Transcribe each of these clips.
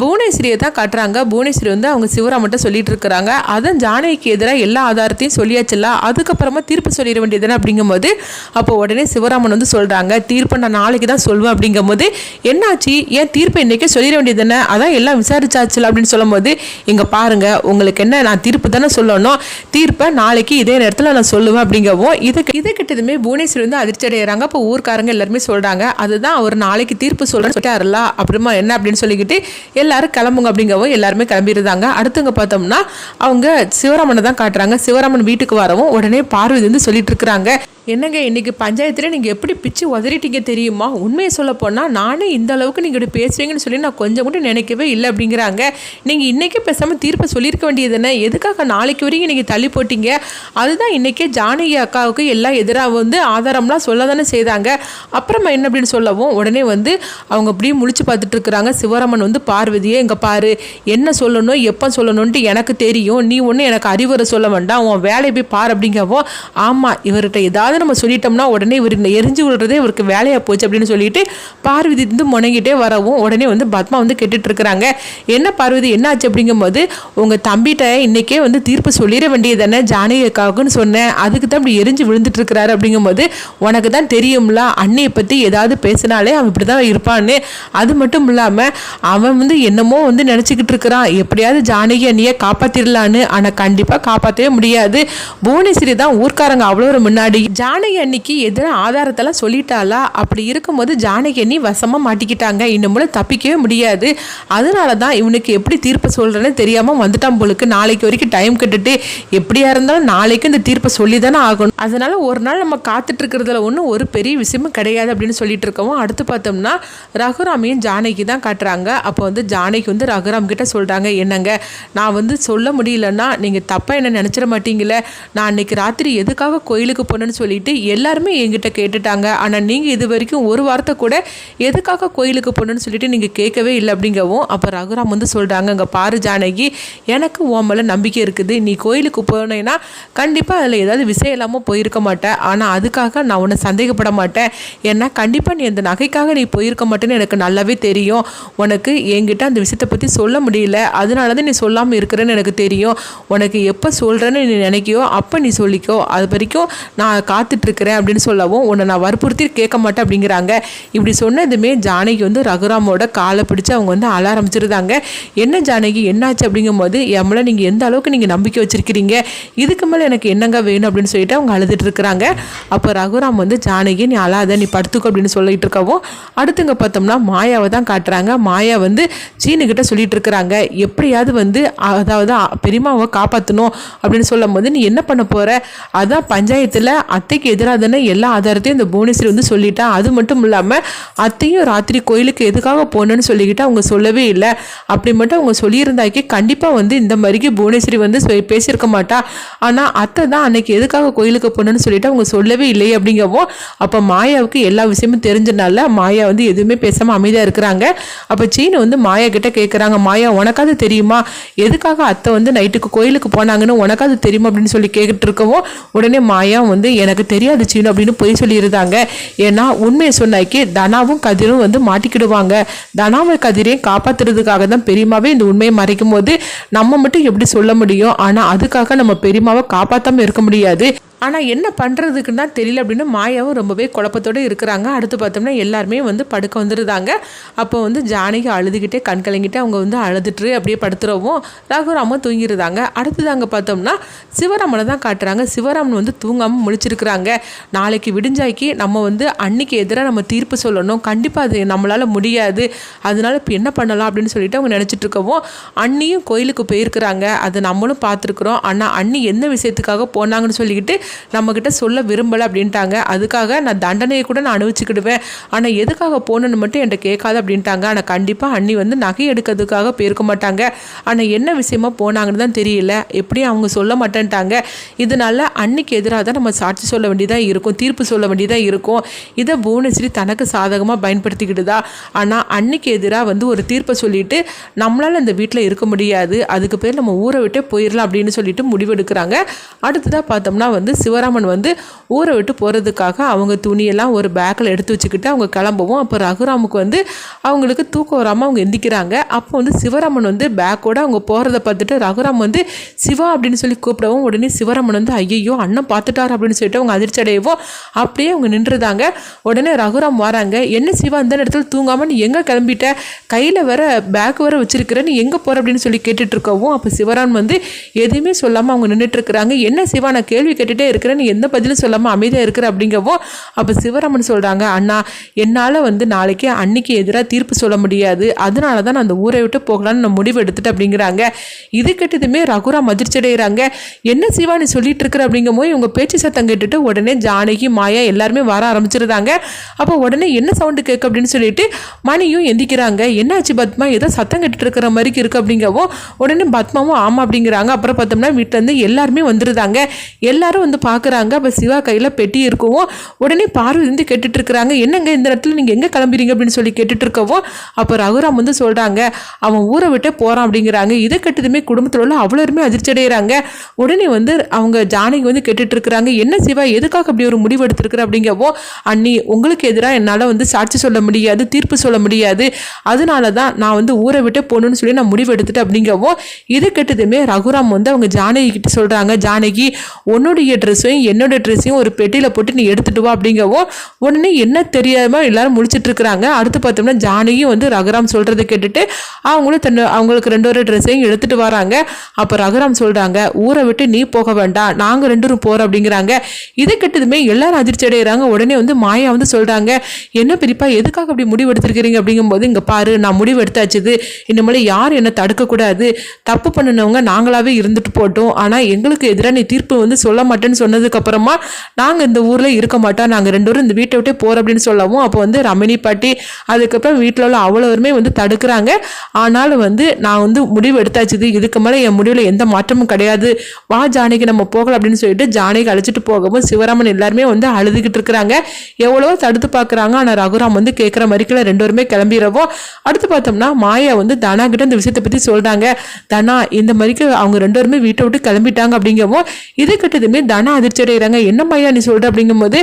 புவனேஸ்வரியை தான் காட்டுறாங்க. புவனேஸ்வரி வந்து அவங்க சிவராமட்ட சொல்லிட்டு இருக்கிறாங்க. அதன் ஜானகிக்கு எதிராக எல்லா ஆதாரத்தையும் சொல்லியாச்சுல அதுக்கப்புறமா தீர்ப்பு சொல்லிட வேண்டியதுன்னு அப்படிங்கும்போது அப்போ உடனே சிவராமன் வந்து சொல்கிறாங்க தீர்ப்பை நான் நாளைக்கு தான் சொல்வேன் அப்படிங்கும்போது என்னாச்சு? ஏன் தீர்ப்பை இன்றைக்கே சொல்லிட வேண்டியதுன்னு அதான் எல்லாம் விசாரிச்சாச்சுல அப்படின்னு சொல்லும்போது இங்கே பாருங்கள் உங்களுக்கு என்ன நான் தீர்ப்பு தானே சொல்லணும். தீர்ப்பை நாளைக்கு இதே நேரத்தில் நான் சொல்லுவேன் அப்படிங்கவும் இது இது கிட்டதுமே புவனேஸ்வரி வந்து அதிர்ச்சி அடைகிறாங்க அப்போ ஊர்க்காரங்க எல்லாருமே சொல்கிறாங்க அதுதான் அவர் நாளைக்கு தீர்ப்பு சொல்கிறேன்னு சொல்லிட்டாருல அப்புறமா என்ன அப்படின்னு சொல்லிக்கிட்டு எல்லாரும் கிளம்புங்க அப்படிங்கவும் எல்லாருமே கிளம்பியிருந்தாங்க. அடுத்தவங்க பார்த்தோம்னா அவங்க சிவராமனை தான் காட்டுறாங்க. சிவராமன் வீட்டுக்கு வரவும் உடனே பார்வதி வந்து சொல்லிட்டு இருக்கிறாங்க. என்னங்க இன்றைக்கி பஞ்சாயத்தில் நீங்கள் எப்படி பிச்சு உதறிட்டீங்க தெரியுமா? உண்மையை சொல்ல போனால் நானே இந்த அளவுக்கு நீங்கள் இப்படி பேசுவீங்கன்னு சொல்லி நான் கொஞ்சம் கூட நினைக்கவே இல்லை அப்படிங்கிறாங்க. நீங்கள் இன்றைக்கே பேசாமல் தீர்ப்பை சொல்லியிருக்க வேண்டியது என்ன? எதுக்காக நாளைக்கு வரைக்கும் நீங்கள் தள்ளி போட்டீங்க? அதுதான் இன்றைக்கே ஜானகி அக்காவுக்கு எல்லாம் எதிராக வந்து ஆதாரம்லாம் சொல்ல தானே செய்தாங்க. அப்புறமா என்ன அப்படின்னு சொல்லவும் உடனே வந்து அவங்க அப்படியே முழிச்சு பார்த்துட்டு இருக்கிறாங்க. சிவராமன் வந்து பார்வதியே இங்கே பாரு. என்ன சொல்லணும் எப்போ சொல்லணும்ன்ட்டு எனக்கு தெரியும். நீ ஒன்றும் எனக்கு அறிவுரை சொல்ல வேண்டாம். உன் வேலையை போய் பார் அப்படிங்கவோ ஆமாம் இவர்கிட்ட ஏதாவது நம்ம சொல்லிட்டோம்னா உடனே இவர் எரிஞ்சு விடுறதே இவருக்கு வேலையாக போச்சு அப்படின்னு சொல்லிட்டு பார்வதி வந்து முணங்கிட்டே வரவும் உடனே வந்து பத்மா வந்து கேட்டுட்டு இருக்கிறாங்க. என்ன பார்வதி என்னாச்சு அப்படிங்கும்போது உங்கள் தம்பிகிட்ட இன்னைக்கே வந்து தீர்ப்பு சொல்லிட வேண்டியது தானே ஜானகி சொன்னேன். அதுக்கு தான் இப்படி எரிஞ்சு விழுந்துட்டு இருக்கிறாரு அப்படிங்கும்போது உனக்கு தான் தெரியும்ல அண்ணியை பற்றி ஏதாவது பேசினாலே அவன் இப்படி தான் இருப்பான்னு. அது மட்டும் இல்லாமல் அவன் வந்து என்னமோ வந்து நினச்சிக்கிட்டு இருக்கிறான். எப்படியாவது ஜானகி அண்ணியை காப்பாற்றிடலான்னு ஆனால் கண்டிப்பாக காப்பாற்றவே முடியாது. புவனேஸ்வரி தான் ஊர்க்காரங்க அவ்வளோ ஒரு முன்னாடி. ஜானகி அன்னிக்கு எதிராக ஆதாரத்தெல்லாம் சொல்லிட்டாளா? அப்படி இருக்கும்போது ஜானகி அண்ணி வசமாக மாட்டிக்கிட்டாங்க. இன்னமும் தப்பிக்கவே முடியாது. அதனால தான் இவனுக்கு எப்படி தீர்ப்பு சொல்கிறேன்னு தெரியாமல் வந்துட்டான் போலுக்கு. நாளைக்கு வரைக்கும் டைம் கட்டுட்டு எப்படியா இருந்தாலும் நாளைக்கு இந்த தீர்ப்பை சொல்லி தானே ஆகணும். அதனால ஒரு நாள் நம்ம காத்துட்டு இருக்கிறதுல ஒன்றும் ஒரு பெரிய விஷயமும் கிடையாது அப்படின்னு சொல்லிட்டு இருக்கவும் அடுத்து பார்த்தோம்னா ரகுராமையும் ஜானகி தான் காட்டுறாங்க. அப்போ வந்து ஜானகி வந்து ரகுராம் கிட்ட சொல்கிறாங்க என்னங்க நான் வந்து சொல்ல முடியலன்னா நீங்கள் தப்பாக என்ன நினச்சிட மாட்டீங்களே? நான் அன்னைக்கு ராத்திரி எதுக்காக கோயிலுக்கு போனேன்னு சொல்லிட்டு எல்லாருமே என்கிட்ட கேட்டுட்டாங்க. ஆனால் நீங்கள் இது வரைக்கும் ஒரு வாரத்தை கூட எதுக்காக கோயிலுக்கு போகணுன்னு சொல்லிட்டு நீங்கள் கேட்கவே இல்லை அப்படிங்கவும் அப்போ ரகுராம் வந்து சொல்கிறாங்க அங்கே பாரு ஜானகி எனக்கு உன் மேலே நம்பிக்கை இருக்குது. நீ கோயிலுக்கு போனேன்னா கண்டிப்பாக அதில் ஏதாவது விஷயம் இல்லாமல் போயிருக்க மாட்டேன் ஆனால் அதுக்காக நான் உன்னை சந்தேகப்பட மாட்டேன். ஏன்னா கண்டிப்பாக நீ அந்த நகைக்காக நீ போயிருக்க மாட்டேன்னு எனக்கு நல்லாவே தெரியும். உனக்கு என்கிட்ட அந்த விஷயத்தை பற்றி சொல்ல முடியல. அதனால தான் நீ சொல்லாமல் இருக்கிறேன்னு எனக்கு தெரியும். உனக்கு எப்போ சொல்கிறேன்னு நீ நினைக்கியோ அப்போ நீ சொல்லிக்கோ. அது வரைக்கும் நான் காத்துட்ருக்கிறேன் அப்படின்னு சொல்லவும் உன்னை நான் வற்புறுத்தி கேட்க மாட்டேன் அப்படிங்கிறாங்க. இப்படி சொன்னதுமே ஜானகி வந்து ரகுராமோட காலை பிடிச்சி அவங்க வந்து அழ ஆரம்பிச்சிருந்தாங்க. என்ன ஜானகி என்னாச்சு? அப்படிங்கும்போது என் மேலே நீங்கள் எந்த அளவுக்கு நீங்கள் நம்பிக்கை வச்சுருக்கிறீங்க? இதுக்கு மேலே எனக்கு என்னங்க வேணும்? அப்படின்னு சொல்லிட்டு அவங்க அழுதுட்டு இருக்கிறாங்க அப்போ ரகுராம் வந்து ஜானகி நீ அழாத நீ படுத்துக்கோ அப்படின்னு சொல்லிட்டு இருக்கவும் அடுத்துங்க பார்த்தோம்னா மாயாவை தான் காட்டுறாங்க. மாயா வந்து சீனுக்கிட்ட சொல்லிட்டு இருக்கிறாங்க எப்படியாவது வந்து அதாவது பெரியமாவை காப்பாற்றணும் அப்படின்னு சொல்லும் போது நீ என்ன பண்ண போகிற அதான் பஞ்சாயத்தில் அத்தைக்கு எதிராக தானே எல்லா ஆதாரத்தையும் இந்த புவனேஸ்வரி வந்து சொல்லிட்டா? அது மட்டும் இல்லாமல் அத்தையும் ராத்திரி கோயிலுக்கு எதுக்காக போனேன்னு சொல்லிக்கிட்டு அவங்க சொல்லவே இல்லை. அப்படி மட்டும் அவங்க சொல்லியிருந்தாக்கி கண்டிப்பாக வந்து இந்த மாதிரிக்கு புவனேஸ்வரி வந்து பேசியிருக்க மாட்டா. ஆனால் அத்தை தான் அன்னைக்கு எதுக்காக கோயிலுக்கு போனேன்னு சொல்லிட்டு அவங்க சொல்லவே இல்லை அப்படிங்கவும் அப்போ மாயாவுக்கு எல்லா விஷயமும் தெரிஞ்சனால மாயா வந்து எதுவுமே பேசாமல் அமைதியாக இருக்கிறாங்க. அப்போ சீனு வந்து மாயா கிட்ட கேட்குறாங்க மாயா உனக்காவது தெரியுமா? எதுக்காக அத்தை வந்து நைட்டுக்கு கோயிலுக்கு போனாங்கன்னு உனக்காவது தெரியுமா? அப்படின்னு சொல்லி கேட்டுட்டு இருக்கவும் உடனே மாயா வந்து எனக்கு தெரியாது சீனு அப்படின்னு பொய் சொல்லியிருந்தாங்க. ஏன்னா உண்மையை சொன்னாக்கி தனாவும் கதிரும் வந்து மாட்டிக்கிடுவாங்க. தனாவை கதிரையும் காப்பாத்துறதுக்காக தான் பெரியமாவே இந்த உண்மையை மறைக்கும் போது நம்ம மட்டும் எப்படி சொல்ல முடியும்? ஆனால் அதுக்காக நம்ம பெரியமாவை காப்பாற்றாமல் இருக்க முடியாது. ஆனால் என்ன பண்ணுறதுக்குன்னு தான் தெரியல அப்படின்னு மாயாவும் ரொம்பவே குழப்பத்தோடு இருக்கிறாங்க. அடுத்து பார்த்தோம்னா எல்லாருமே வந்து படுக்க வந்துருந்தாங்க அப்போ வந்து ஜானகி அழுதுகிட்டே கண் கலங்கிட்டு அவங்க வந்து அழுதுட்டு அப்படியே படுத்துறவும் ரகுராமன் தூங்கிருந்தாங்க அடுத்தது அங்கே பார்த்தோம்னா சிவராமனை தான் காட்டுறாங்க. சிவராமன் வந்து தூங்காமல் முழிச்சிருக்கிறாங்க. நாளைக்கு விடிஞ்சாய்க்கு நம்ம வந்து அன்னைக்கு எதிராக நம்ம தீர்ப்பு சொல்லணும். கண்டிப்பாக அது நம்மளால் முடியாது. அதனால இப்போ என்ன பண்ணலாம் அப்படின்னு சொல்லிட்டு அவங்க நினச்சிட்டு இருக்கவும் அண்ணியும் கோயிலுக்கு போயிருக்கிறாங்க. அதை நம்மளும் பார்த்துருக்குறோம். ஆனால் அண்ணி என்ன விஷயத்துக்காக போனாங்கன்னு சொல்லிக்கிட்டு நம்மக்கிட்ட சொல்ல விரும்பலை அப்படின்ட்டாங்க. அதுக்காக நான் தண்டனையை கூட நான் அனுபவிச்சுக்கிடுவேன். ஆனால் எதுக்காக போகணுன்னு மட்டும் என்கிட்ட கேட்காது அப்படின்ட்டாங்க. ஆனால் கண்டிப்பாக அண்ணி வந்து நகை எடுக்கிறதுக்காக போயிருக்க மாட்டாங்க. ஆனால் என்ன விஷயமா போனாங்கன்னு தான் தெரியல. எப்படியும் அவங்க சொல்ல மாட்டேன்ட்டாங்க. இதனால அன்னைக்கு எதிராக தான் நம்ம சாட்சி சொல்ல வேண்டியதாக இருக்கும் தீர்ப்பு சொல்ல வேண்டியதாக இருக்கும். இதை புவனேஸ்வரி தனக்கு சாதகமாக பயன்படுத்திக்கிட்டுதா. ஆனால் அன்னைக்கு எதிராக வந்து ஒரு தீர்ப்பை சொல்லிட்டு நம்மளால் இந்த வீட்டில் இருக்க முடியாது. அதுக்கு பேர் நம்ம ஊரை விட்டே போயிடலாம் அப்படின்னு சொல்லிட்டு முடிவெடுக்கிறாங்க. அடுத்ததாக பார்த்தோம்னா வந்து சிவராமன் வந்து ஊரை விட்டு போகிறதுக்காக அவங்க துணியெல்லாம் ஒரு பேக்கில் எடுத்து வச்சுக்கிட்டு அவங்க கிளம்பவும். அப்போ ரகுராமுக்கு வந்து அவங்களுக்கு தூக்கம் வராமல் அவங்க எந்திக்கிறாங்க. அப்போ வந்து சிவராமன் வந்து பேக்கோடு அவங்க போகிறத பார்த்துட்டு ரகுராம் வந்து சிவா அப்படின்னு சொல்லி கூப்பிடவும் உடனே சிவராமன் வந்து ஐயோ அண்ணன் பார்த்துட்டார் அப்படின்னு சொல்லிட்டு அவங்க அதிர்ச்சி அடையவும் அப்படியே அவங்க நின்றுதாங்க. உடனே ரகுராம் வராங்க. என்ன சிவா இந்த இடத்துல தூங்காமல் நீ எங்கே கிளம்பிட்ட? கையில் வர பேக் வர வச்சிருக்கிற. நீ எங்கே போகிற அப்படின்னு சொல்லி கேட்டுட்ருக்கவும் அப்போ சிவராம் வந்து எதுவுமே சொல்லாமல் அவங்க நின்றுட்டு இருக்கிறாங்க. என்ன சிவா நான் கேள்வி கேட்டுகிட்டே இருக்கிறேன் நீ எந்த பதிலும் சொல்லாமல் அமைதியாக இருக்கிற அப்படிங்கவோ அப்போ சிவராமன் சொல்கிறாங்க அண்ணா என்னால் வந்து நாளைக்கு அன்னைக்கு எதிராக தீர்ப்பு சொல்ல முடியாது. அதனால தான் நான் அந்த ஊரை விட்டு போகலான்னு நான் முடிவு எடுத்துட்டு அப்படிங்கிறாங்க. இது கேட்டதுமே ரகுராம் அதிர்ச்சி அடைகிறாங்க. என்ன சிவா நீ சொல்லிட்டு இருக்கிற? அப்படிங்கும் போது இவங்க பேச்சு சத்தம் கேட்டுட்டு உடனே ஜானகி மாயா எல்லாருமே வர ஆரம்பிச்சிருந்தாங்க. அப்போ உடனே என்ன சவுண்டு கேட்கு அப்படின்னு சொல்லிட்டு மணியும் எந்திக்கிறாங்க. என்னாச்சு பத்மா? ஏதோ சத்தம் கேட்டுட்டு இருக்கிற மாதிரி இருக்கு அப்படிங்கவும் உடனே பத்மாவும் ஆமாம் அப்படிங்கிறாங்க. அப்புறம் பார்த்தோம்னா வீட்டிலேருந்து எல்லாருமே வந்துருந்தாங்க எல்லாரும் வந்து பார்க்குறாங்க. அப்போ சிவா கையில் பெட்டி இருக்கவும் உடனே பார்வை வந்து கேட்டுட்டு இருக்கிறாங்க என்னங்க இந்த இடத்துல நீங்கள் எங்கே கிளம்புறீங்க அப்படின்னு சொல்லி கேட்டுட்டு இருக்கவும் அப்போ ரகுராம் வந்து சொல்கிறாங்க அவன் ஊரை விட்டே போகிறான் அப்படிங்கிறாங்க. இதை கட்டதுமே குடும்பத்தில் உள்ள அவ்வளோருமே அதிர்ச்சி அடைகிறாங்க உடனே வந்து அவங்க ஜானகி வந்து கேட்டுட்டு இருக்கிறாங்க என்ன சிவா எதுக்காக அப்படி ஒரு முடிவு எடுத்திருக்கிற? அப்படிங்கவோ அண்ணி உங்களுக்கு எதிராக என்னால் வந்து சாட்சி சொல்ல முடியாது தீர்ப்பு சொல்ல முடியாது. அதனால தான் நான் வந்து ஊரை விட்டே போகணும்னு சொல்லி நான் முடிவு எடுத்துட்டேன் அப்படிங்கவோ இதை கெட்டதுமே ரகுராம் வந்து அவங்க ஜானகி கிட்ட சொல்கிறாங்க ஜானகி உன்னுடைய ட்ரெஸ்ஸையும் என்னோட ட்ரெஸ்ஸையும் ஒரு பெட்டியில் போட்டு நீ எடுத்துட்டு வா அப்படிங்கவும் உடனே என்ன தெரியாமல் எல்லாரும் முடிச்சிட்டு இருக்கிறாங்க. அடுத்து பார்த்தோம்னா ஜானகியும் வந்து ரகுராம் சொல்கிறத கேட்டுட்டு அவங்களும் தன் அவங்களுக்கு ரெண்டு ஒரு ட்ரெஸ்ஸையும் எடுத்துகிட்டு வராங்க. அப்போ ரகுராம் சொல்கிறாங்க ஊரை விட்டு நீ போக வேண்டாம். நாங்கள் ரெண்டு பேரும் போகிறோம் அப்படிங்கிறாங்க. இதை கெட்டதுமே எல்லாரும் அதிர்ச்சி அடைகிறாங்க உடனே வந்து மாயா வந்து சொல்கிறாங்க என்ன பிரிப்பா எதுக்காக அப்படி முடிவு எடுத்திருக்கிறீங்க அப்படிங்கும்போது இங்கே பாரு நான் முடிவு எடுத்தாச்சுது இனிமேல் யார் என்னை தடுக்கக்கூடாது. தப்பு பண்ணினவங்க நாங்களாகவே இருந்துட்டு போட்டோம். ஆனால் எங்களுக்கு எதிராக நீ தீர்ப்பு வந்து சொல்ல மாட்டேன்னு சொன்னதுக்கப்புறமா நாங்கள் இந்த ஊரில் இருக்க மாட்டோம். நாங்கள் ரெண்டு பேரும் இந்த வீட்டை விட்டே போகிறோம் அப்படின்னு சொல்லவும் அப்போ வந்து ரமணி பாட்டி அதுக்கப்புறம் வீட்டில் உள்ள அவ்வளோருமே வந்து தடுக்கிறாங்க. ஆனாலும் வந்து நான் வந்து முடிவு எடுத்தாச்சுது இதுக்கு மேலே என் முடிவில் எந்த மாற்றமும் கிடையாது. வா ஜானகி நம்ம போகலாம் அப்படின்னு சொல்லிட்டு ஜானகி அழைச்சிட்டு போகவும் சிவராமன் எல்லாருமே வந்து அழுதுகிட்டு இருக்கிறாங்க. எவ்வளவோ தடுத்து பார்க்குறாங்க. ஆனால் ரகுராம் வந்து கேட்குற மாதிரிக்கல ரெண்டு பேருமே கிளம்பிடுறவும் அடுத்து பார்த்தோம்னா மாயா வந்து தனா கிட்ட இந்த விஷயத்தை பற்றி சொல்கிறாங்க தனா இந்த மாதிரிக்கு அவங்க ரெண்டு பேருமே வீட்டை விட்டு கிளம்பிட்டாங்க அப்படிங்கவும் இது கிட்டதுமே தனா அதிர்ச்சி அடைகிறாங்க என்ன மாயா நீ சொல்கிற அப்படிங்கும்போது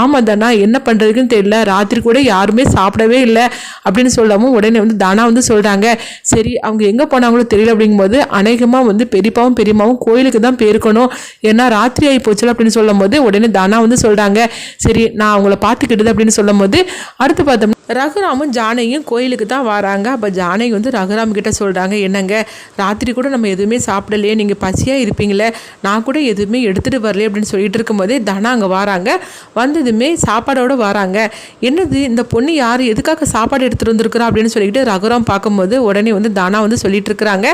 ஆமாம் தானா என்ன பண்ணுறதுக்குன்னு தெரியல. ராத்திரி கூட யாருமே சாப்பிடவே இல்லை. அப்படின்னு சொல்லாமல் உடனே வந்து தனா வந்து சொல்கிறாங்க சரி அவங்க எங்கே போனாங்களோ தெரியல அப்படிங்கும்போது அநேகமாக வந்து பெரியப்பாவும் பெரியம்மாவும் கோயிலுக்கு தான் போயிருக்கணும். ஏன்னா ராத்திரி ஆகி போச்சுல அப்படின்னு சொல்லும் போது உடனே தானா வந்து சொல்கிறாங்க சரி நான் அவங்கள பார்த்துக்கிட்டது அப்படின்னு சொல்லும் போது அடுத்து பார்த்தோம்னா ரகுராமும் ஜானையும் கோயிலுக்கு தான் வராங்க. அப்போ ஜானை வந்து ரகுராம் கிட்ட சொல்கிறாங்க என்னங்க ராத்திரி கூட நம்ம எதுவுமே சாப்பிடலையே. நீங்கள் பசியாக இருப்பீங்களே. நான் கூட எதுவுமே எடுத்துகிட்டு வரல. வரலையே அப்படின்னு சொல்லிட்டு இருக்கும்போதே தனா அங்கே வராங்க. வந்ததுமே சாப்பாடோடு வராங்க. என்னது இந்த பொண்ணு யார்? எதுக்காக சாப்பாடு எடுத்துகிட்டு வந்திருக்கிறா அப்படின்னு சொல்லிட்டு ரகுராம் பார்க்கும்போது உடனே வந்து தானா வந்து சொல்லிட்டு இருக்கிறாங்க.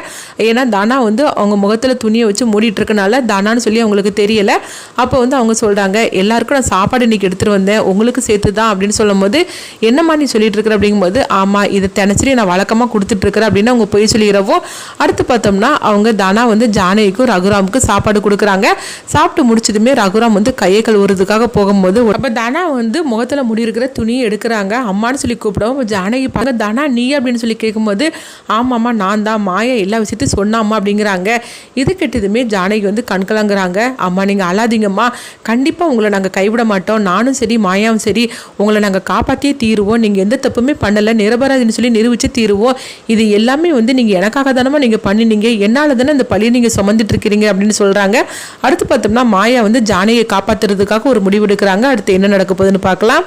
ஏன்னா தானா வந்து அவங்க முகத்தில் துணியை வச்சு மூடிட்டு இருக்கனால தானான்னு சொல்லி அவங்களுக்கு தெரியலை. அப்போ வந்து அவங்க சொல்கிறாங்க எல்லாருக்கும் நான் சாப்பாடு இன்றைக்கி எடுத்துகிட்டு வந்தேன். உங்களுக்கு சேர்த்து தான் அப்படின்னு சொல்லும்போது என்னம்மா நீ சொல்லிட்டு இருக்கிற? அப்படிங்கும்போது ஆமாம் இதை தினச்சரி நான் வழக்கமாக கொடுத்துட்ருக்குறேன் அப்படின்னு அவங்க போய் சொல்லிடுறவோ அடுத்து பார்த்தோம்னா அவங்க தானா வந்து ஜானகிக்கும் ரகுராமுக்கும் சாப்பாடு கொடுக்குறாங்க. சாப்பிட்டு முடிச்சதுமே ரகுராம் வந்து கையை கழுவுறதுக்காக போகும்போது அப்போ தனா வந்து முகத்தில் முடி இருக்கிற துணியை எடுக்கிறாங்க. அம்மான்னு சொல்லி கூப்பிடவும் ஜானகி பார்க்க தானா நீ அப்படின்னு சொல்லி கேட்கும்போது ஆமாம்மா நான் தான். மாயா எல்லா விஷயத்தையும் சொன்னாம்மா அப்படிங்கிறாங்க. இது கெட்டதுமே ஜானகி வந்து கண்கலங்குறாங்க அம்மா நீங்கள் அழாதீங்கம்மா. கண்டிப்பாக உங்களை நாங்கள் கைவிட மாட்டோம். நானும் சரி மாயாவும் சரி. உங்களை நாங்கள் காப்பாற்றியே தீருவோம். நீங்கள் எந்த தப்புமே பண்ணலை. நிரபராதின்னு சொல்லி நிரூபித்து தீருவோம். இது எல்லாமே வந்து நீங்கள் எனக்காக தானமா நீங்கள் பண்ணினீங்க. என்னால் தானே இந்த பழியை நீங்கள் சுமந்துட்டு இருக்கிறீங்க அப்படின்னு சொல்கிறாங்க அடுத்து பார்த்தோம்னா மாயா வந்து ஜானகியை காப்பாற்றுறதுக்காக ஒரு முடிவு எடுக்கிறாங்க அடுத்து என்ன நடக்க போகுதுன்னு பார்க்கலாம்.